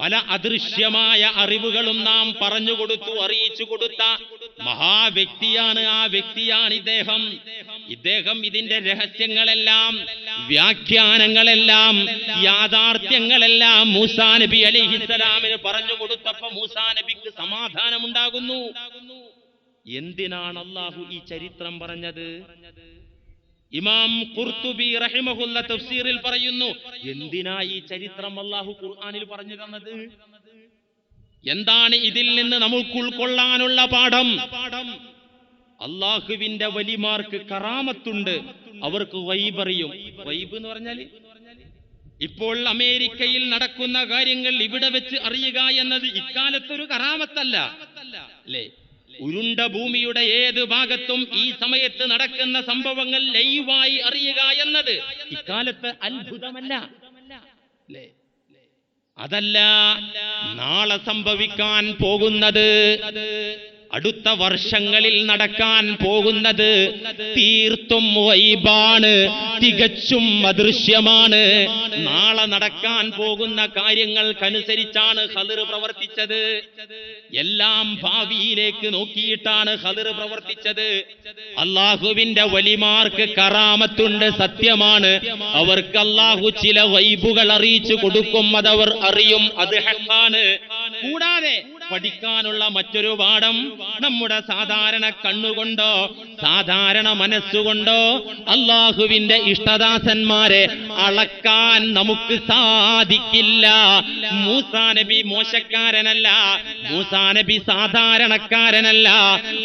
പല അദൃശ്യമായ അറിവുകളും നാം പറഞ്ഞു കൊടുത്തു അറിയിച്ചു കൊടുത്ത മഹാവ്യക്തിയാണ് ആ വ്യക്തിയാണ് ഇദ്ദേഹം. ഇദ്ദേഹം ഇതിന്റെ രഹസ്യങ്ങളെല്ലാം വ്യാഖ്യാനങ്ങളെല്ലാം യാഥാർത്ഥ്യങ്ങളെല്ലാം മൂസാ നബി അലിഹിസലാമിന് പറഞ്ഞു കൊടുത്തപ്പോ മൂസാ നബിക്ക് സമാധാനമുണ്ടാകുന്നു. എന്തിനാണ് അള്ളാഹു ഈ ചരിത്രം പറഞ്ഞത്? ഇമാം കുർത്തുബി റഹിമഹുല്ല തഫ്സീറിൽ പറയുന്നു എന്തിനാ ഈ ചരിത്രം അള്ളാഹു ഖുർആാനിൽ പറഞ്ഞു തന്നത്? എന്താണ് ഇതിൽ നിന്ന് നമുക്ക് ഉൾക്കൊള്ളാനുള്ള പാഠം? അള്ളാഹുവിന്റെ വലിമാർക്ക് കറാമത്തുണ്ട് അവർക്ക് വൈബറിയും വൈബ് എന്ന് പറഞ്ഞാൽ ഇപ്പോൾ അമേരിക്കയിൽ നടക്കുന്ന കാര്യങ്ങൾ ഇവിടെ വെച്ച് അറിയുക എന്നത് ഇക്കാലത്തൊരു കറാമത്തല്ല അല്ലേ? ഉരുണ്ട ഭൂമിയുടെ ഏത് ഭാഗത്തും ഈ സമയത്ത് നടക്കുന്ന സംഭവങ്ങൾ ലൈവായി അറിയുക എന്നത് ഇക്കാലത്ത് അത്ഭുതമല്ല. അതല്ല നാളെ സംഭവിക്കാൻ പോകുന്നത് അടുത്ത വർഷങ്ങളിൽ നടക്കാൻ പോകുന്നത് തീർത്തും വൈബാണ് തികച്ചും അദൃശ്യമാണ്. നാളെ നടക്കാൻ പോകുന്ന കാര്യങ്ങൾക്കനുസരിച്ചാണ് ഹദിർ പ്രവർത്തിച്ചത്. എല്ലാം ഭാവിയിലേക്ക് നോക്കിയിട്ടാണ് ഹദിർ പ്രവർത്തിച്ചത്. അള്ളാഹുവിന്റെ വലിമാർക്ക് കറാമത്തുണ്ട് സത്യമാണ്. അവർക്ക് അള്ളാഹു ചില വൈബുകൾ അറിയിച്ചു കൊടുക്കും അതവർ അറിയും അത് ഹെക്കാണ്. കൂടാതെ പഠിക്കാനുള്ള മറ്റൊരു പാഠം നമ്മുടെ സാധാരണ കണ്ണുകൊണ്ടോ സാധാരണ മനസ്സുകൊണ്ടോ അള്ളാഹുവിന്റെ ഇഷ്ടദാസന്മാരെ അളക്കാൻ നമുക്ക് സാധിക്കില്ല. മൂസാ നബി മോശക്കാരനല്ല മൂസാ നബി സാധാരണക്കാരനല്ല.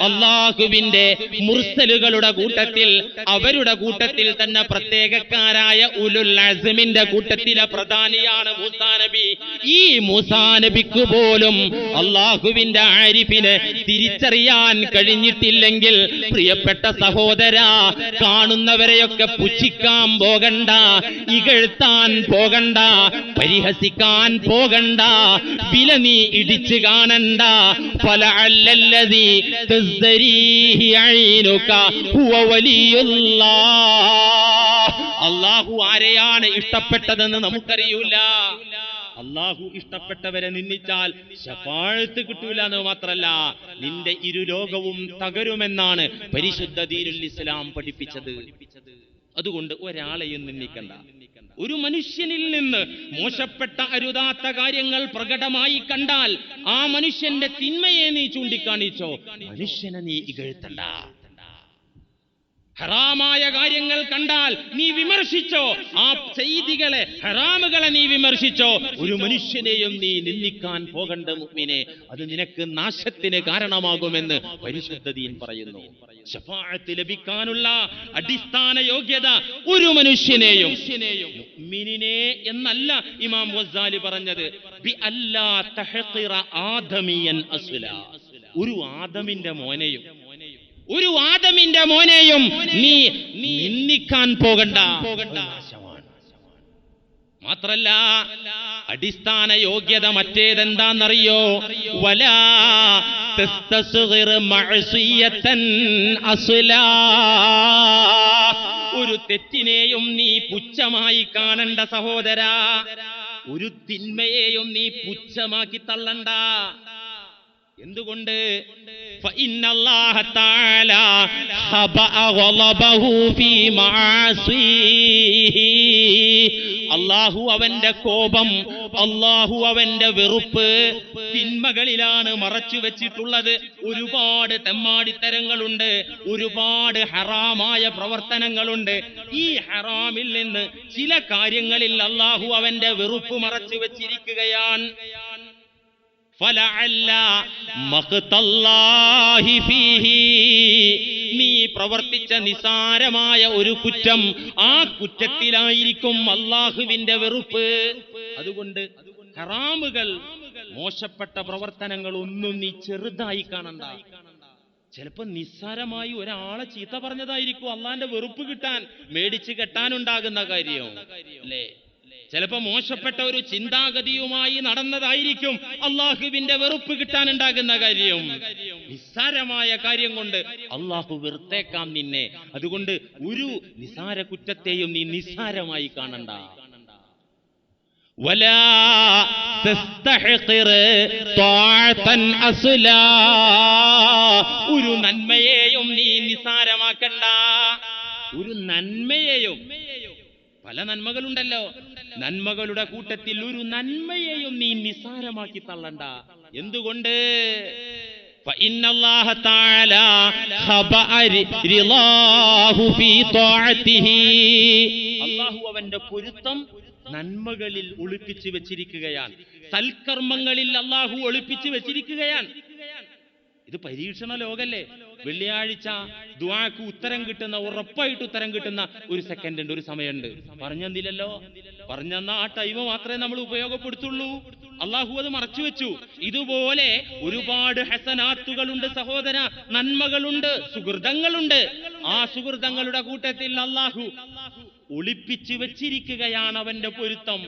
അള്ളാഹുവിന്റെ മുർസലുകളുടെ കൂട്ടത്തിൽ അവരുടെ കൂട്ടത്തിൽ തന്നെ പ്രത്യേകക്കാരായ ഉലുൽ അസമിന്റെ കൂട്ടത്തിലെ പ്രധാനിയാണ് മൂസാ നബി. ഈ മൂസാ നബിക്ക് പോലും അള്ളാഹുവിന്റെ ആരിഫിനെ തിരിച്ചറിയാൻ കഴിഞ്ഞിട്ടില്ലെങ്കിൽ പ്രിയപ്പെട്ട സഹോദര കാണുന്നവരെയൊക്കെ പുച്ഛിക്കാൻ പോകണ്ട ഇകഴ്ത്താൻ പോകണ്ട പരിഹസിക്കാൻ പോകണ്ട വില നീ ഇടിച്ചു കാണണ്ട. പല അല്ലല്ലതി അള്ളാഹു ആരെയാണ് ഇഷ്ടപ്പെട്ടതെന്ന് നമുക്കറിയൂല. അള്ളാഹു ഇഷ്ടപ്പെട്ടവരെ നിന്ദിച്ചാൽ ശപാഴത്ത് കിട്ടൂല എന്ന് മാത്രല്ല നിന്റെ ഇരു ലോകവും തകരുമെന്നാണ് പരിശുദ്ധ ദീനുൽ ഇസ്ലാം പഠിപ്പിച്ചത്. അതുകൊണ്ട് ഒരാളെയും നിന്ദിക്കണ്ട. ഒരു മനുഷ്യനിൽ നിന്ന് മോശപ്പെട്ട അരുതാത്ത കാര്യങ്ങൾ പ്രകടമായി കണ്ടാൽ ആ മനുഷ്യന്റെ തിന്മയെ നീ ചൂണ്ടിക്കാണിച്ചോ? മനുഷ്യനെ നീ ഇകഴ്ത്തണ്ട. ഹറാമായ കാര്യങ്ങൾ കണ്ടാൽ നീ വിമർശിച്ചോ? ആ ചെയ്തികളെ ഹറാമുകളെ നീ വിമർശിച്ചോ? ഒരു മനുഷ്യനെയും നീ നിന്ദിക്കാൻ പോകണ്ട മുമ്പിനെ അത് നിനക്ക് നാശത്തിന് കാരണമാകുമെന്ന് പരിശുദ്ധതീൻ പറയുന്നു. ശഫാഅത്ത് ലഭിക്കാനുള്ള അടിസ്ഥാന യോഗ്യത ഒരു മനുഷ്യനെയും. മിനിനെ എന്നല്ല ഇമാം വസ്സാലി പറഞ്ഞത്. ഒരു ആദമിന്റെ മോനെയും ഒരു ആദമിന്റെ മോനെയും നീ നിന്ദിക്കാൻ പോകണ്ട. മാത്രല്ല അടിസ്ഥാന യോഗ്യത മറ്റേതെന്താന്നറിയോ വലാ ഒരു തെറ്റിനെയും നീ പുച്ഛമായി കാണണ്ട സഹോദര. ഒരു തിന്മയെയും നീ പുച്ഛമാക്കി തള്ളണ്ട. എന്തുകൊണ്ട്? അള്ളാഹു അവന്റെ കോപം അള്ളാഹു അവന്റെ വെറുപ്പ് തിന്മകളിലാണ് മറച്ചു വെച്ചിട്ടുള്ളത്. ഒരുപാട് തെമ്മാടിത്തരങ്ങളുണ്ട് ഒരുപാട് ഹറാമായ പ്രവർത്തനങ്ങളുണ്ട്. ഈ ഹറാമിൽ നിന്ന് ചില കാര്യങ്ങളിൽ അള്ളാഹു അവന്റെ വെറുപ്പ് മറച്ചു വെച്ചിരിക്കുകയാണ്. നീ പ്രവർത്തിച്ച നിസാരമായ ഒരു കുറ്റം ആ കുറ്റത്തിലായിരിക്കും അള്ളാഹുവിന്റെ വെറുപ്പ്. അതുകൊണ്ട് ഹറാമുകൾ മോശപ്പെട്ട പ്രവർത്തനങ്ങൾ ഒന്നും നീ ചെറുതായി കാണണ്ട. ചിലപ്പോ നിസ്സാരമായി ഒരാളെ ചീത്ത പറഞ്ഞതായിരിക്കും അള്ളാന്റെ വെറുപ്പ് കിട്ടാൻ മേടിച്ച് കെട്ടാനുണ്ടാകുന്ന കാര്യം. അല്ലേ? ചിലപ്പോ മോശപ്പെട്ട ഒരു ചിന്താഗതിയുമായി നടന്നതായിരിക്കും അള്ളാഹുവിന്റെ വെറുപ്പ് കിട്ടാനുണ്ടാകുന്ന കാര്യം നിസ്സാരമായ കാര്യം കൊണ്ട് അള്ളാഹു വെറുത്തേക്കാം നിന്നെ അതുകൊണ്ട് ഒരു നിസ്സാര കുറ്റത്തെയും നീ നിസ്സാരമായി കാണണ്ട ولا تستحقر طاعة أصلا ഒരു നന്മയെയും നീ നിസാരമാക്കണ്ട ഒരു നന്മയെയും പല നന്മകളുണ്ടല്ലോ നന്മകളുടെ കൂട്ടത്തിൽ ഒരു നന്മയെയും നീ നിസ്സാരമാക്കി തള്ളണ്ട. എന്തുകൊണ്ട്? അള്ളാഹു അവന്റെ പൊരുത്തം നന്മകളിൽ ഒളിപ്പിച്ചു വെച്ചിരിക്കുകയാണ്. സൽക്കർമ്മങ്ങളിൽ അള്ളാഹു ഒളിപ്പിച്ചു വെച്ചിരിക്കുകയാണ്. ഇത് പരീക്ഷണ ലോകല്ലേ? വെള്ളിയാഴ്ച ദുആക്ക് ഉത്തരം കിട്ടുന്ന ഉറപ്പായിട്ട് ഉത്തരം കിട്ടുന്ന ഒരു സെക്കൻഡ് ഉണ്ട് ഒരു സമയമുണ്ട്. പറഞ്ഞെന്നില്ലല്ലോ? പറഞ്ഞെന്ന ആ ടൈം മാത്രമേ നമ്മൾ ഉപയോഗപ്പെടുത്തുള്ളൂ. അള്ളാഹു അത് മറച്ചു വെച്ചു ഇതുപോലെ ഒരുപാട് ഹസനാത്തുകളുണ്ട് സഹോദര നന്മകളുണ്ട് സുഹൃതങ്ങളുണ്ട്. ആ സുഹൃതങ്ങളുടെ കൂട്ടത്തിൽ അള്ളാഹു ഒളിപ്പിച്ചു വെച്ചിരിക്കുകയാണ് അവന്റെ പൊരുത്തം.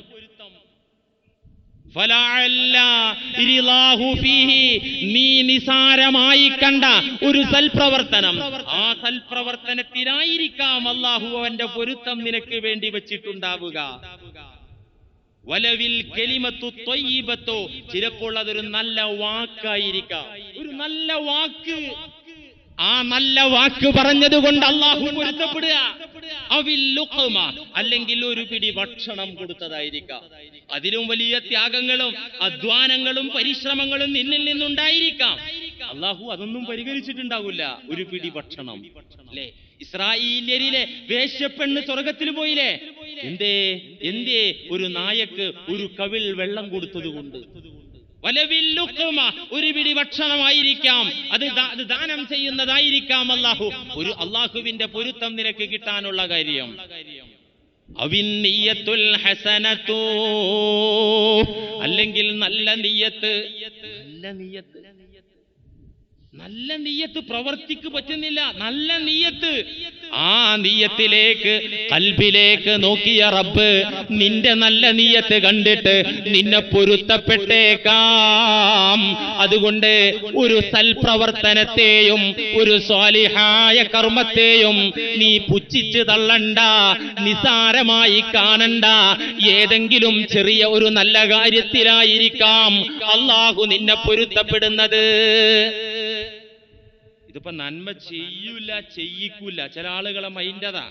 നീ നിസാരമായി കണ്ട ഒരു സൽപ്രവർത്തനം. ആ സൽപ്രവർത്തനത്തിനായിരിക്കാം അള്ളാഹു അവന്റെ പൊരുത്തം നിനക്ക് വേണ്ടി വെച്ചിട്ടുണ്ടാവുക. വലവിൽ കെലിമത്തു ത്വയ്യിബത്തോ ചിലപ്പോൾ അതൊരു നല്ല വാക്കായിരിക്കാം. ഒരു നല്ല വാക്ക്. ആ നല്ല വാക്ക് പറഞ്ഞതുകൊണ്ട് അള്ളാഹു പൊരുത്തപ്പെടുക. അല്ലെങ്കിൽ ഒരു പിടി ഭക്ഷണം കൊടുത്തതായിരിക്കാം. അതിലും വലിയ ത്യാഗങ്ങളും അധ്വാനങ്ങളും പരിശ്രമങ്ങളും നിന്നിൽ നിന്നുണ്ടായിരിക്കാം. അള്ളാഹു അതൊന്നും പരിഹരിച്ചിട്ടുണ്ടാവില്ല ഒരു പിടി ഭക്ഷണം. അല്ലേ ഇസ്രായേലിയരിലെ വേശ്യപ്പെണ്ണ് സ്വർഗത്തിൽ പോയില്ലേ? എന്തേ? എന്തേ? ഒരു നായക്ക് ഒരു കവിൽ വെള്ളം കൊടുത്തത് കൊണ്ട് ഒരു പിടി ഭക്ഷണമായിരിക്കാം. അത് ദാനം ചെയ്യുന്നതായിരിക്കാം അല്ലാഹു. ഒരു അള്ളാഹുവിന്റെ പൊരുത്തം നിനക്ക് കിട്ടാനുള്ള കാര്യം. അവിന്നീയത്തുൽ ഹസനത്തോ അല്ലെങ്കിൽ നല്ല നീയത്ത്. നല്ല നീയത്ത്. നല്ല നീയത്ത് പ്രവർത്തിക്ക് പറ്റുന്നില്ല. നല്ല നീയത്ത്. ആ നീയത്തിലേക്ക് കൽബിലേക്ക് നോക്കിയ റബ്ബ് നിന്റെ നല്ല നീയത്ത് കണ്ടിട്ട് നിന്നെ പൊരുത്തപ്പെട്ടേക്കാം. അതുകൊണ്ട് ഒരു സൽപ്രവർത്തനത്തെയും ഒരു സ്വാലിഹായ കർമ്മത്തെയും നീ പുച്ഛിച്ച് തള്ളണ്ട നിസാരമായി കാണണ്ട. ഏതെങ്കിലും ചെറിയ ഒരു നല്ല കാര്യത്തിലായിരിക്കാം അള്ളാഹു നിന്നെ പൊരുത്തപ്പെടുന്നത്. ഇതിപ്പോ നന്മ ചെയ്യൂല ചെയ്യിക്കൂല. ചില ആളുകളെ മൈൻഡതാ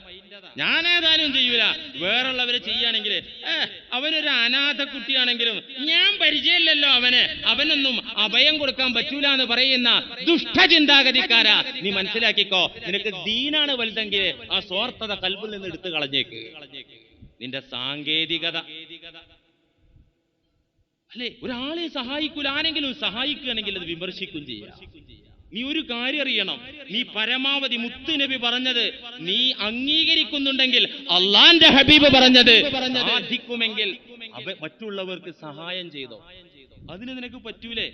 ഞാനേതായാലും ചെയ്യൂല. വേറുള്ളവരെ ചെയ്യുകയാണെങ്കിൽ ഏ അവനൊരു അനാഥ കുട്ടിയാണെങ്കിലും ഞാൻ പരിചയമില്ലല്ലോ അവന്. അവനൊന്നും അഭയം കൊടുക്കാൻ പറ്റൂല എന്ന് പറയുന്ന ദുഷ്ടചിന്താഗതിക്കാരാ. നീ മനസ്സിലാക്കിക്കോ നിനക്ക് ദീനാണ് വലുതെങ്കിൽ ആ സ്വാർത്ഥത കൽബിൽ നിന്ന് എടുത്തു കളഞ്ഞേക്ക്. നിന്റെ സാങ്കേതികത. അല്ലെ? ഒരാളെ സഹായിക്കൂല. ആരെങ്കിലും സഹായിക്കുകയാണെങ്കിൽ അത് വിമർശിക്കും ചെയ്യാം. നീ ഒരു കാര്യം അറിയണം. നീ പരമാവധി മുത്തുനബി പറഞ്ഞത് നീ അംഗീകരിക്കുന്നുണ്ടെങ്കിൽ അള്ളാന്റെ ഹബീബ് പറഞ്ഞത് സാധിക്കുമെങ്കിൽ മറ്റുള്ളവർക്ക് സഹായം ചെയ്തോ. അതിന് നിനക്ക് പറ്റൂലേ?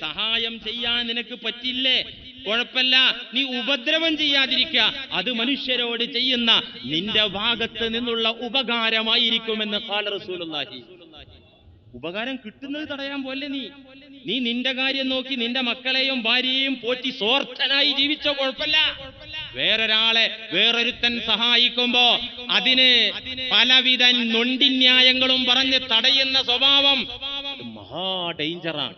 സഹായം ചെയ്യാൻ നിനക്ക് പറ്റില്ലേ? കുഴപ്പമില്ല. നീ ഉപദ്രവം ചെയ്യാതിരിക്കുക. അത് മനുഷ്യരോട് ചെയ്യുന്ന നിന്റെ ഭാഗത്ത് നിന്നുള്ള ഉപകാരമായിരിക്കുമെന്ന് റസൂലുള്ളാഹി. ഉപകാരം കിട്ടുന്നത് തടയാൻ പോലെ നീ? നീ നിന്റെ കാര്യം നോക്കി നിന്റെ മക്കളെയും ഭാര്യയെയും പോറ്റി സ്വാർത്ഥനായി ജീവിച്ച കുഴപ്പമില്ല. വേറൊരാളെ വേറൊരുത്തൻ സഹായിക്കുമ്പോ അതിന് പലവിധ നൊണ്ടിന്യായങ്ങളും പറഞ്ഞ് തടയുന്ന സ്വഭാവം മഹാ ഡേഞ്ചറാണ്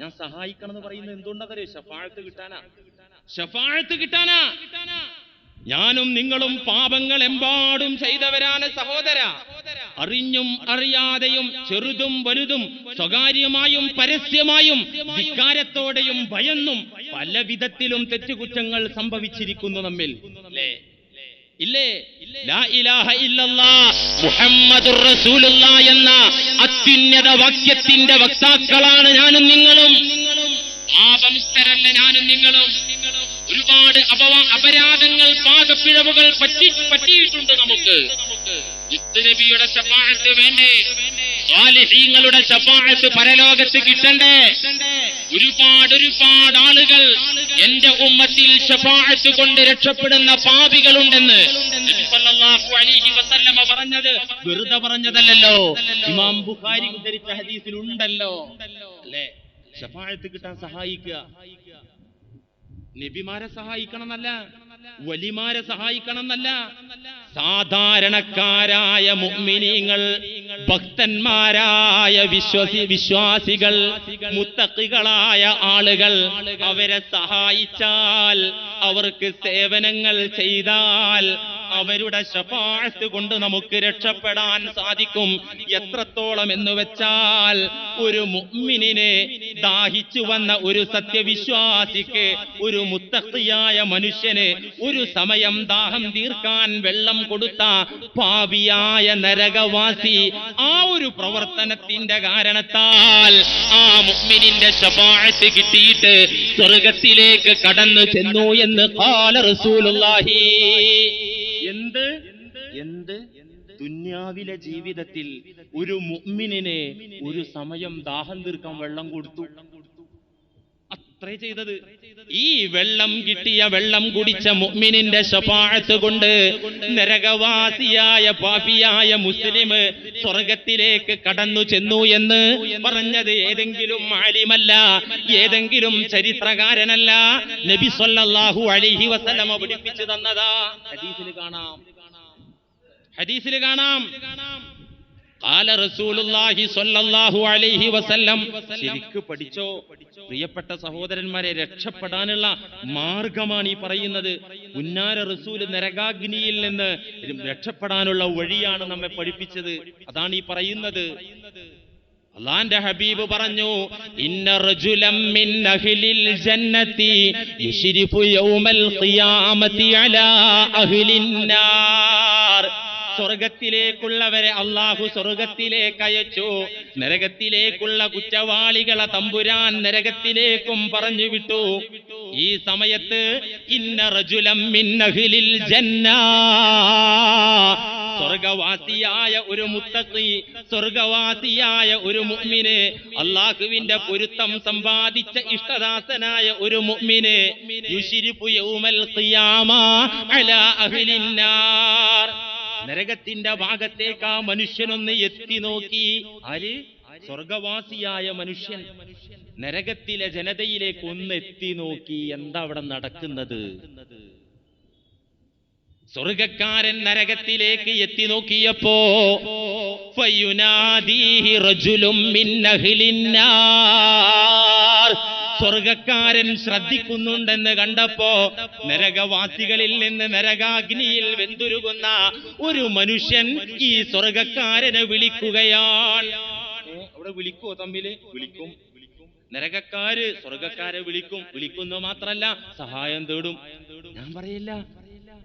ഞാൻ സഹായിക്കണം എന്ന് പറയുന്നത് എന്തുകൊണ്ടറിയോ ഷഫാഴത്ത് കിട്ടാനാ. ഷഫാഴത്ത് കിട്ടാനാ. ഞാനും നിങ്ങളും പാപങ്ങൾ എമ്പാടും ചെയ്തവരാണ് സഹോദര. അറിഞ്ഞും അറിയാതെയും ചെറുതും വലുതും സ്വകാര്യമായും പരസ്യമായും ധിക്കാരത്തോടെയും ഭയന്നും പല വിധത്തിലും തെറ്റുകുറ്റങ്ങൾ സംഭവിച്ചിരിക്കുന്നു നമ്മിൽ. ലാ ഇലാഹ എന്ന അത്യുന്നത വാക്യത്തിന്റെ വക്താക്കളാണ് ഞാനും നിങ്ങളും. ഞാനും നിങ്ങളും. ഒരുപാട് അപവ അപരാധങ്ങൾ പാകപ്പിഴവുകൾ പറ്റി പറ്റിയിട്ടുണ്ട് നമുക്ക്. നബിയുടെ ചപ്പാഴത്ത് വേണ്ടേ? ആലിഹീങ്ങളുടെ ചപ്പാഴത്ത് പരലോകത്ത് കിട്ടണ്ടേ? ഒരുപാട് ഒരുപാട് ആളുകൾ എന്റെ ഉമ്മത്തിൽ ചപ്പാഴത്ത് കൊണ്ട് രക്ഷപ്പെടുന്ന പാപികളുണ്ടെന്ന് പറഞ്ഞത്. വെറുതെ പറഞ്ഞതല്ലല്ലോ. ഇമാം ബുഖാരി ഉദ്ധരിച്ച ഹദീസിൽ ഉണ്ടല്ലോ അല്ലേ? ചപ്പാഴത്ത് കിട്ടാൻ സഹായിക്കുക. നബിമാരെ സഹായിക്കണം എന്നല്ല വലിമാരെ സഹായിക്കണം എന്നല്ല സാധാരണക്കാരായ മുഅ്മിനീങ്ങൾ ഭക്തന്മാരായ വിശ്വസി വിശ്വാസികൾ മുത്തക്കികളായ ആളുകൾ അവരെ സഹായിച്ചാൽ അവർക്ക് സേവനങ്ങൾ ചെയ്താൽ അവരുടെ ശപാഴത്ത് കൊണ്ട് നമുക്ക് രക്ഷപ്പെടാൻ സാധിക്കും. എത്രത്തോളം എന്ന് വെച്ചാൽ ഒരു മുഅ്മിനിനെ ദാഹിച്ചു വന്ന ഒരു സത്യവിശ്വാസിക്ക് ഒരു മുത്തഖിയായ മനുഷ്യന് ഒരു സമയം ദാഹം തീർക്കാൻ വെള്ളം കൊടുത്ത പാവിയായ നരകവാസി ആ ഒരു പ്രവർത്തനത്തിന്റെ കാരണത്താൽ ആ മുഅ്മിനിന്റെ ശപാഴത്ത് കിട്ടിയിട്ട് സ്വർഗത്തിലേക്ക് കടന്നു ചെന്നു എന്ന് കാല റസൂലുള്ളാഹി എന്ത്? ദുന്യാവിലെ ജീവിതത്തിൽ ഒരു മുഅ്മിനിനെ ഒരു സമയം ദാഹം തീർക്കാൻ വെള്ളം കൊടുത്തു. ചെയ്തത്. ഈ വെള്ളം കിട്ടിയ വെള്ളം കുടിച്ച മുഅ്മിനിന്റെ ശപാഴത്ത് കൊണ്ട് നരകവാസിയായ പാപിയായ മുസ്ലിം സ്വർഗത്തിലേക്ക് കടന്നു ചെന്നു എന്ന് പറഞ്ഞത് ഏതെങ്കിലും ആലിമല്ല ഏതെങ്കിലും ചരിത്രകാരനല്ല. നബി സല്ലല്ലാഹു അലൈഹി വസല്ലമ പഠിപ്പിച്ചു തന്നതാ. കാണാം. ഹദീസിൽ കാണാം. കാല റസൂലുല്ലാഹി സ്വല്ലല്ലാഹു അലൈഹി വസല്ലം ശരിക്ക് പഠിച്ചോ? പ്രിയപ്പെട്ട സഹോദരന്മാരെ രക്ഷപ്പെടാനുള്ള മാർഗമാണ് ഈ പറയുന്നത്. ഉന്നാര റസൂൽ നരകാഗ്നിയിൽ നിന്ന് രക്ഷപ്പെടാനുള്ള വഴിയാണ് നമ്മെ പഠിപ്പിച്ചത്. അതാണ് ഈ പറയുന്നത്. അള്ളാന്റെ ഹബീബ് പറഞ്ഞു ഇന്ന റജുലം മിൻ അഹ്ലിൽ ജന്നതി യുശ്രിഫു യൗമൽ ഖിയാമത്തി അലാ അഹ്ലിൻ നാർ. സ്വർഗത്തിലേക്കുള്ളവരെ അള്ളാഹു സ്വർഗത്തിലേക്ക് അയച്ചു. നരകത്തിലേക്കുള്ള കുറ്റവാളികളെ തമ്പുരാൻ നരകത്തിലേക്കും പറഞ്ഞു വിട്ടു. ഈ സമയത്ത് ഇന്ന റജുലം മിൻ അഹ്ലിൽ ജന്ന. സ്വർഗവാസിയായ ഒരു മുത്തഖി സ്വർഗവാസിയായ ഒരു മുഅ്മിന് അള്ളാഹുവിന്റെ പൊരുത്തം സമ്പാദിച്ച ഇഷ്ടദാസനായ ഒരു മുഅ്മിന് യുശ്രിഫു യൗമൽ ഖിയാമ അലാ അഹ്ലിന്നാർ നാർ. നരകത്തിന്റെ ഭാഗത്തേക്ക് ആ മനുഷ്യനൊന്ന് എത്തി നോക്കി. ആര്? സ്വർഗവാസിയായ മനുഷ്യൻ. നരകത്തിലെ ജനതയിലേക്ക് ഒന്ന് എത്തി നോക്കി. എന്താ അവിടെ നടക്കുന്നത്? സ്വർഗക്കാരൻ നരകത്തിലേക്ക് എത്തി നോക്കിയപ്പോ ഫയുനാദീഹി റജുലും മിൻ അഹ്ലിന്നാർ സ്വർഗക്കാരൻ ശ്രദ്ധിക്കുന്നുണ്ടെന്ന് കണ്ടപ്പോ നരകവാസികളിൽ നിന്ന് നരകാഗ്നിയിൽ വെന്തുരുകുന്ന ഒരു മനുഷ്യൻ ഈ സ്വർഗക്കാരനെ വിളിക്കുകയാണ്. അവിടെ വിളിക്കുവോ തമ്മിൽ? വിളിക്കും. നരകക്കാര് സ്വർഗക്കാരെ വിളിക്കും. വിളിക്കുന്നു മാത്രല്ല സഹായം തേടും. ഞാൻ പറയില്ല.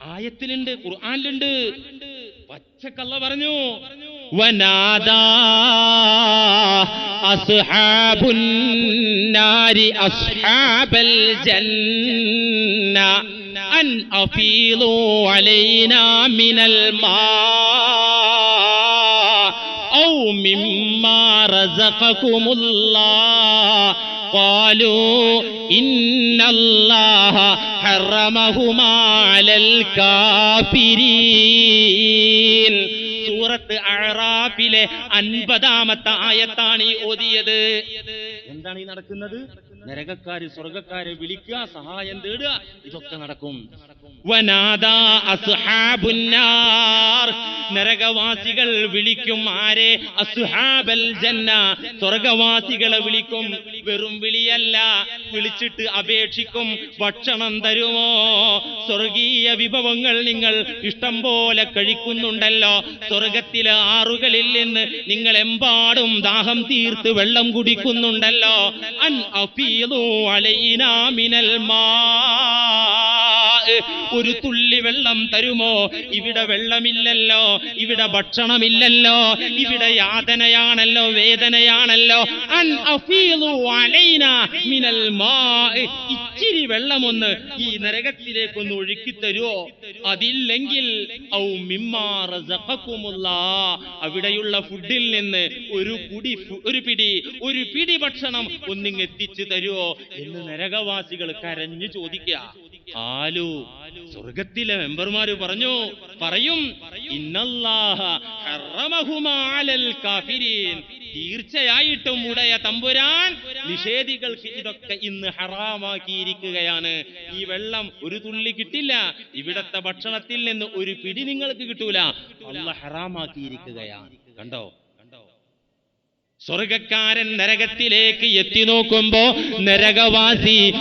ആയത്തിലുണ്ട് ഖുർആാനിലുണ്ട്. പച്ചക്കള്ള പറഞ്ഞു. ونادى أصحاب النار أصحاب الجنة أن أفيضوا علينا من الماء أو مما رزقكم الله. قالوا إن الله حرمهما على الكافرين. സൂറത്ത് അഴറാഫിലെ അൻപതാമത്തെ ആയത്താണ് ഈ ഓതിയത്. എന്താണ് ഈ നടക്കുന്നത്? നരകക്കാര് സ്വർഗക്കാരെ വിളിക്കുക സഹായം തേടുക ഇതൊക്കെ നടക്കും. നരകവാസികൾ വിളിക്കും ആരെ? അസുഹാബൽ ജന്ന. സ്വർഗവാസികളെ വിളിക്കും. വെറും വിളിയല്ല. വിളിച്ചിട്ട് അപേക്ഷിക്കും. ഭക്ഷണം തരുമോ? സ്വർഗീയ വിഭവങ്ങൾ നിങ്ങൾ ഇഷ്ടം പോലെ കഴിക്കുന്നുണ്ടല്ലോ. സ്വർഗത്തിലെ ആറുകളിൽ നിന്ന് നിങ്ങൾ എമ്പാടും ദാഹം തീർത്ത് വെള്ളം കുടിക്കുന്നുണ്ടല്ലോ. അൻ അഫീലോ അലൈനാമിനൽ മാ. ഒരു തുള്ളി വെള്ളം തരുമോ? ഇവിടെ വെള്ളമില്ലല്ലോ ഇവിടെ ഭക്ഷണമില്ലല്ലോ ഇവിടെ യാതനയാണല്ലോ വേദനയാണല്ലോ. അൻ മിനൽ ഇച്ചിരി വെള്ളമൊന്ന് ഈ നരകത്തിലേക്കൊന്ന് ഒഴുക്കി തരുമോ അതില്ലെങ്കിൽ ഔ അവിടെയുള്ള ഫുഡിൽ നിന്ന് ഒരു കുടി ഒരു പിടി ഒരു പിടി ഭക്ഷണം ഒന്നിങ് എത്തിച്ചു തരുമോ എന്ന് നരകവാസികൾ കരഞ്ഞു ചോദിക്കുക. ആലു. സ്വർഗത്തിലെ മെമ്പർമാര് പറഞ്ഞു പറയും തീർച്ചയായിട്ടും ഉടയ തമ്പുരാൻ നിഷേധികൾക്ക് ഇതൊക്കെ ഇന്ന് ഹറാമാക്കിയിരിക്കുകയാണ്. ഈ വെള്ളം ഒരു തുള്ളി കിട്ടില്ല ഇവിടത്തെ ഭക്ഷണത്തിൽ നിന്ന് ഒരു പിടി നിങ്ങൾക്ക് കിട്ടൂല. അല്ല ഹറാമാക്കിയിരിക്കുകയാണ്. കണ്ടോ? സ്വർഗക്കാരൻ നരകത്തിലേക്ക് എത്തി നോക്കുമ്പോ നരകവാസി.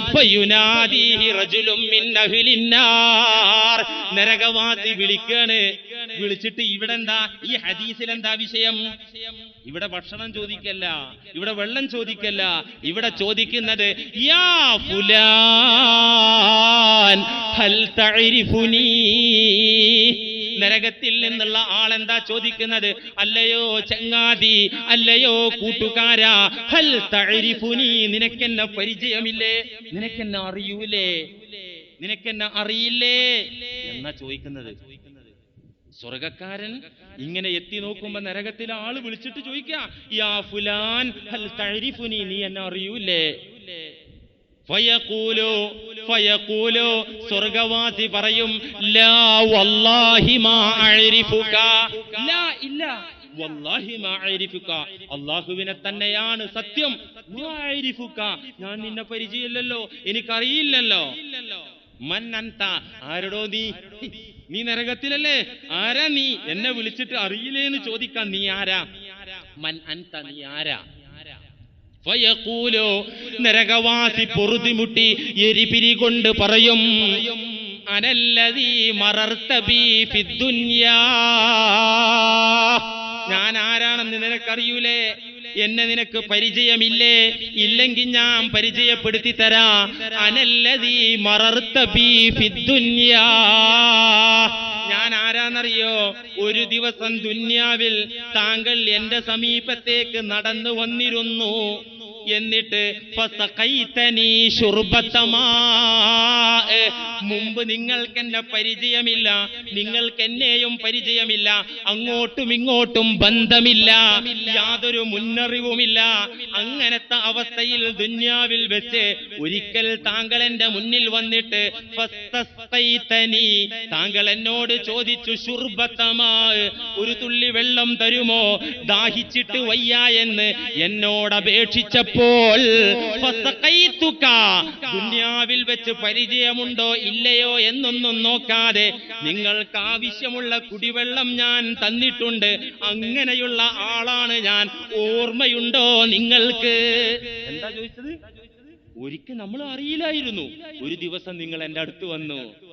നരകവാസി വിളിക്കാണ്. വിളിച്ചിട്ട് ഇവിടെ എന്താ ഈ ഹദീസിൽ എന്താ വിഷയം? ഇവിടെ ഭക്ഷണം ചോദിക്കല്ല ഇവിടെ വെള്ളം ചോദിക്കല്ല ഇവിടെ ചോദിക്കുന്നത് യാ ഫുലാൻ ഹൽ തഅരിഫുനീ? നരകത്തിൽ നിന്നുള്ള ആളെന്താ ചോദിക്കുന്നത്? അല്ലയോ ചങ്ങാതി അല്ലയോ കൂട്ടുകാരാ? ഹൽ നിനക്കെന്നെ പരിചയമില്ലേ? നിനക്കെന്നെ അറിയൂലേ? നിനക്കെന്നെ അറിയില്ലേ? എന്നാ ചോദിക്കുന്നത്? സ്വർഗക്കാരൻ ഇങ്ങനെ എത്തി നോക്കുമ്പോ നരകത്തിലെ ആൾ വിളിച്ചിട്ട് ചോദിക്കാൻ യാ ഫുലാൻ ഹൽ നീ എന്നെ അറിയൂലേ? സ്വർഗവാസി പറയും ലാ വല്ലാഹി മാ അഅരിഫുക ലാ ഇല്ല. അല്ലാഹുവിനെ തന്നെയാണ് സത്യം. ഞാൻ നിന്നെ പരിചയമില്ലല്ലോ. എനിക്കറിയില്ലല്ലോ. മന്നന്ത ആരടോ നീ? നീ നരകത്തിലല്ലേ? ആരാ നീ? എന്നെ വിളിച്ചിട്ട് അറിയില്ലേന്ന് ചോദിക്കാൻ നീ ആരാ? മൻ അന്ത നീ ആരാ? ഫയഖൂലു നരകവാസി പൊറുതിമുട്ടി എരിപിരി കൊണ്ട് പറയും അനല്ലതീ മറർത്ത ഫിദ്ദുന്യാ. ഞാൻ ആരാണെന്ന് നിനക്കറിയൂലേ? എന്നെ നിനക്ക് പരിചയമില്ലേ? ഇല്ലെങ്കിൽ ഞാൻ പരിചയപ്പെടുത്തി തരാ. അനല്ലതീ മറർത്ത ഞാൻ ആരാന്നറിയോ? ഒരു ദിവസം ദുന്യാവിൽ താങ്കൾ എന്റെ സമീപത്തേക്ക് നടന്നു വന്നിരുന്നു. എന്നിട്ട്. മുമ്പ് നിങ്ങൾക്ക് എന്നെ പരിചയമില്ല നിങ്ങൾക്ക് എന്നെയും പരിചയമില്ല അങ്ങോട്ടും ഇങ്ങോട്ടും ബന്ധമില്ല യാതൊരു മുന്നറിവുമില്ല അങ്ങനത്തെ അവസ്ഥയിൽ ദുന്യാവിൽ വെച്ച് ഒരിക്കൽ താങ്കൾ എന്റെ മുന്നിൽ വന്നിട്ട്. താങ്കൾ എന്നോട് ചോദിച്ചു ശുർബത്തമാ ഒരു തുള്ളി വെള്ളം തരുമോ ദാഹിച്ചിട്ട് വയ്യ എന്ന് എന്നോട് അപേക്ഷിച്ചപ്പോൾ ഫസഖൈതുക. ദുന്യാവിൽ വെച്ച് പരിചയമുണ്ടോ ഇല്ലയോ എന്നൊന്നും നോക്കാതെ നിങ്ങൾക്ക് ആവശ്യമുള്ള കുടിവെള്ളം ഞാൻ തന്നിട്ടുണ്ട്. അങ്ങനെയുള്ള ആളാണ് ഞാൻ. ഓർമ്മയുണ്ടോ നിങ്ങൾക്ക്? എന്താ ചോദിച്ചത്? ഒരിക്കൽ നമ്മൾ അറിയില്ലായിരുന്നു. ഒരു ദിവസം നിങ്ങൾ എന്റെ അടുത്ത് വന്നു.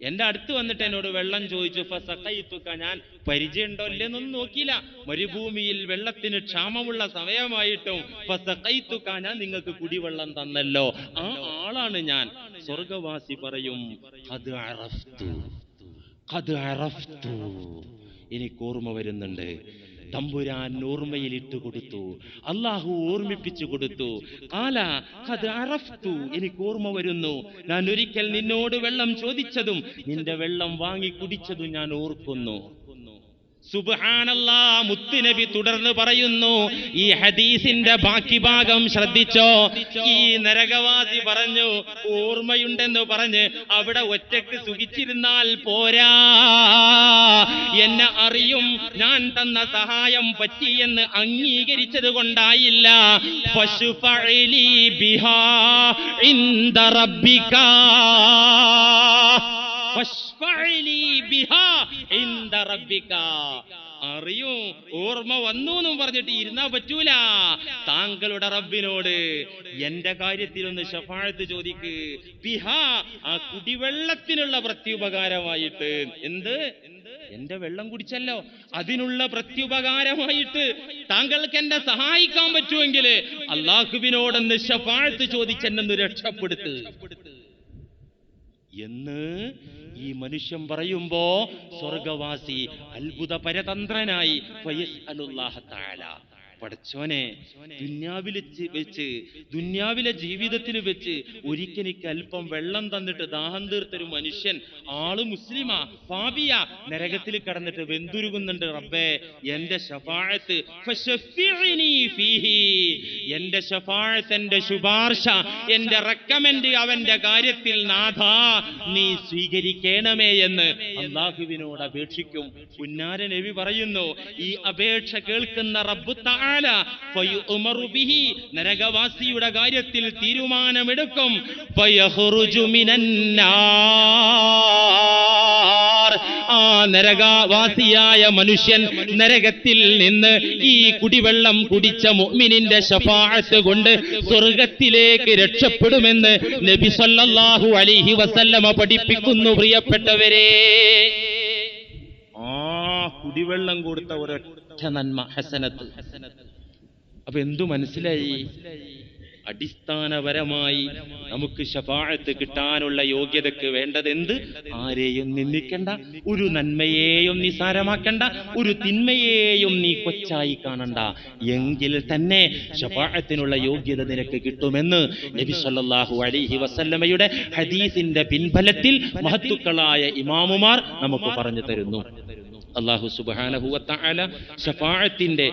എന്റെ അടുത്ത് വന്നിട്ട് എന്നോട് വെള്ളം ചോദിച്ചു ഫസഖൈതുക. ഞാൻ പരിചയമുണ്ടോ ഇല്ലെന്നൊന്നും നോക്കിയില്ല മരുഭൂമിയിൽ വെള്ളത്തിന് ക്ഷാമമുള്ള സമയമായിട്ടും ഫസഖൈതുക. ഞാൻ നിങ്ങൾക്ക് കുടിവെള്ളം തന്നല്ലോ ആ ആളാണ് ഞാൻ സ്വർഗവാസി പറയും അത് അറഫ്തു. ഖദ് അറഫ്തു." എനിക്ക് ഓർമ്മ വരുന്നുണ്ട് തമ്പുരാൻ ഓർമ്മയിലിട്ട് കൊടുത്തു. അള്ളാഹു ഓർമ്മിപ്പിച്ചു കൊടുത്തു. കാല അത് അറഫ്തു. എനിക്ക് ഓർമ്മ വരുന്നു. ഞാൻ ഒരിക്കൽ നിന്നോട് വെള്ളം ചോദിച്ചതും നിന്റെ വെള്ളം വാങ്ങി കുടിച്ചതും ഞാൻ ഓർക്കുന്നു. സുബ്ഹാനല്ലാ മുത്തുനബി തുടർന്ന് പറയുന്നു ഈ ഹദീസിന്റെ ബാക്കി ഭാഗം ശ്രദ്ധിച്ചോ? ഈ നരകവാസി പറഞ്ഞു ഓർമ്മയുണ്ടെന്ന് പറഞ്ഞ് അവിടെ ഒറ്റയ്ക്ക് സുഖിച്ചിരുന്നാൽ പോരാ. എന്നെ അറിയും ഞാൻ തന്ന സഹായം പറ്റിയെന്ന് അംഗീകരിച്ചത് കൊണ്ടായില്ല. പശുപഴലി ബിഹാ ഇന്ദ റബ്ബിക. ബിഹാ. അറിയൂ ഓർമ്മ വന്നു എന്നും പറഞ്ഞിട്ട് ഇരുന്നാ പറ്റൂല. താങ്കളുടെ റബ്ബിനോട് എന്റെ കാര്യത്തിൽ ഒന്ന് ഷഫാഴത്ത് ചോദിക്ക്. പിഹാ ആ കുടിവെള്ളത്തിനുള്ള പ്രത്യുപകാരമായിട്ട്. എന്ത്? എന്റെ വെള്ളം കുടിച്ചല്ലോ. അതിനുള്ള പ്രത്യുപകാരമായിട്ട് താങ്കൾക്ക് എന്നെ സഹായിക്കാൻ പറ്റുമെങ്കിൽ അള്ളാഹുവിനോടൊന്ന് ഷഫാഴത്ത് ചോദിച്ചെന്നൊന്ന് രക്ഷപ്പെടുത്ത്. എന്ന് ഈ മനുഷ്യൻ പറയുമ്പോ സ്വർഗവാസി അത്ഭുത പരതന്ത്രനായി. പടച്ചോനെ ദുന്യാവിലെ ചി- വെച്ച് ദുന്യാവിലെ ജീവിതത്തിൽ വെച്ച് ഒരിക്കലിക്ക് അല്പം വെള്ളം തന്നിട്ട് ദാഹം തീർത്തൊരു മനുഷ്യൻ ആൾ മുസ്ലിമാ പാപിയ നരകത്തിൽ കടന്നിട്ട് വെന്തുരുകുന്നുണ്ട് റബ്ബേ. എന്റെ ശഫാഴത്ത്. എന്റെ ശഫാഴത്ത് എന്റെ ശുപാർശ എന്റെ റെക്കമെന്റ് അവന്റെ കാര്യത്തിൽ നാഥാ. നീ സ്വീകരിക്കണമേ എന്ന് അള്ളാഹുവിനോട് അപേക്ഷിക്കും. പുന്നാര നബി പറയുന്നു ഈ അപേക്ഷ കേൾക്കുന്ന റബ്ബു തആല തആല ബിഹി. നരകവാസിയുടെ കാര്യത്തിൽ തീരുമാനമെടുക്കും. ആ നരകവാസിയായ മനുഷ്യൻ നരകത്തിൽ നിന്ന് ഈ കുടിവെള്ളം കുടിച്ച മുഅ്മിനിന്റെ ശഫാഅത്ത് കൊണ്ട് സ്വർഗത്തിലേക്ക് രക്ഷപ്പെടുമെന്ന് നബി സല്ലല്ലാഹു അലൈഹി വസല്ലമ പഠിപ്പിക്കുന്നു പ്രിയപ്പെട്ടവരെ. ആ കുടിവെള്ളം കൊടുത്ത ഒരൊറ്റ നന്മ ഹസനത്ത് ഹസനത്ത്. അപ്പൊ എന്തു മനസ്സിലായി? അടിസ്ഥാനപരമായി നമുക്ക് ശപാഴത്ത് കിട്ടാനുള്ള യോഗ്യതക്ക് വേണ്ടത് എന്ത് ആരെയും നിന്ദിക്കണ്ട ഒരു നന്മയെയും നിസാരമാക്കണ്ട ഒരു തിന്മയെയും നീ കൊച്ചായി കാണണ്ട. എങ്കിൽ തന്നെ ശപാഴത്തിനുള്ള യോഗ്യത നിനക്ക് കിട്ടുമെന്ന് നബി സല്ലല്ലാഹു അലൈഹി വസല്ലമയുടെ ഹദീസിന്റെ പിൻബലത്തിൽ മഹത്തുക്കളായ ഇമാമുമാർ നമുക്ക് പറഞ്ഞു തരുന്നു. അള്ളാഹു സുബാനഹുല ഷഫാഴത്തിന്റെ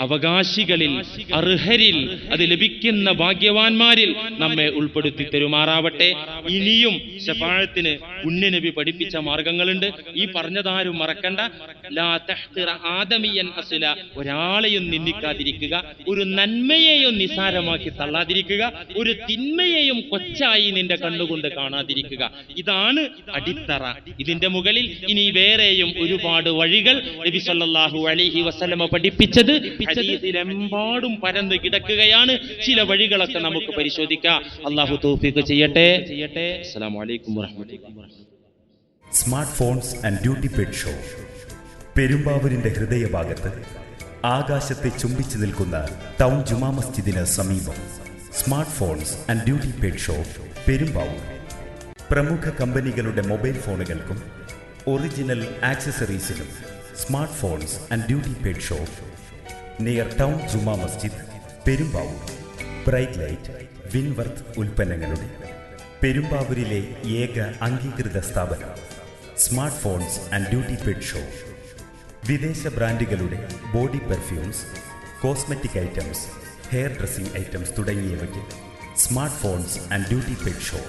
അവകാശികളിൽ അർഹരിൽ അത് ലഭിക്കുന്ന ഭാഗ്യവാന്മാരിൽ നമ്മെ ഉൾപ്പെടുത്തി തരുമാറാവട്ടെ. ഇനിയും ഷഫാഴത്തിന് ഉണ്ണിനബി പഠിപ്പിച്ച മാർഗങ്ങളുണ്ട്. ഈ പറഞ്ഞതാരും മറക്കണ്ട. ആദമിയൻ അസുല. ഒരാളെയും നിന്ദിക്കാതിരിക്കുക ഒരു നന്മയെയും നിസാരമാക്കി തള്ളാതിരിക്കുക ഒരു തിന്മയെയും കൊച്ചായി നിന്റെ കണ്ണുകൊണ്ട് കാണാതിരിക്കുക. ഇതാണ് അടിത്തറ. ഇതിന്റെ മുകളിൽ ഇനി വേറെയും ഒരുപാട് വഴികൾ നബി സല്ലല്ലാഹു അലൈഹി വസല്ലമ പഠിപ്പിച്ചത്. ഹദീസിലെമ്പാടും പരന്ന് കിടക്കുകയാണ്. ചില വഴികളൊക്കെ നമുക്ക് പരിശോധിക്കാം. അല്ലാഹു തൗഫീഖ് ചെയ്യട്ടെ. ചെയ്യട്ടെ അലൈക്കും വറഹ്മത്തുള്ളാഹി smart phones and duty paid shop. പെരുമ്പാവൂരിന്റെ ഹൃദയഭാഗത്ത് ആകാശത്തെ ചുംബിച്ചു നിൽക്കുന്ന ടൗൺ ജുമാ മസ്ജിദിന് സമീപം smart phones and duty paid shop Perumbavoor. പ്രമുഖ കമ്പനികളുടെ മൊബൈൽ ഫോണുകൾക്കും original ആക്സസറീസിലും smart phones and duty paid shop near town ജുമാ മസ്ജിദ് പെരുമ്പാവൂർ ബ്രൈറ്റ് ലൈറ്റ് വിൻവർത്ത് ഉൽപ്പന്നങ്ങളുടെ. പെരുമ്പാവൂരിലെ ഏക അംഗീകൃത സ്ഥാപനം smart phones and duty paid shop വിദേശ ബ്രാൻഡുകളുടെ body perfumes cosmetic items hair dressing items തുടങ്ങിയവയ്ക്ക് smart phones and duty paid shop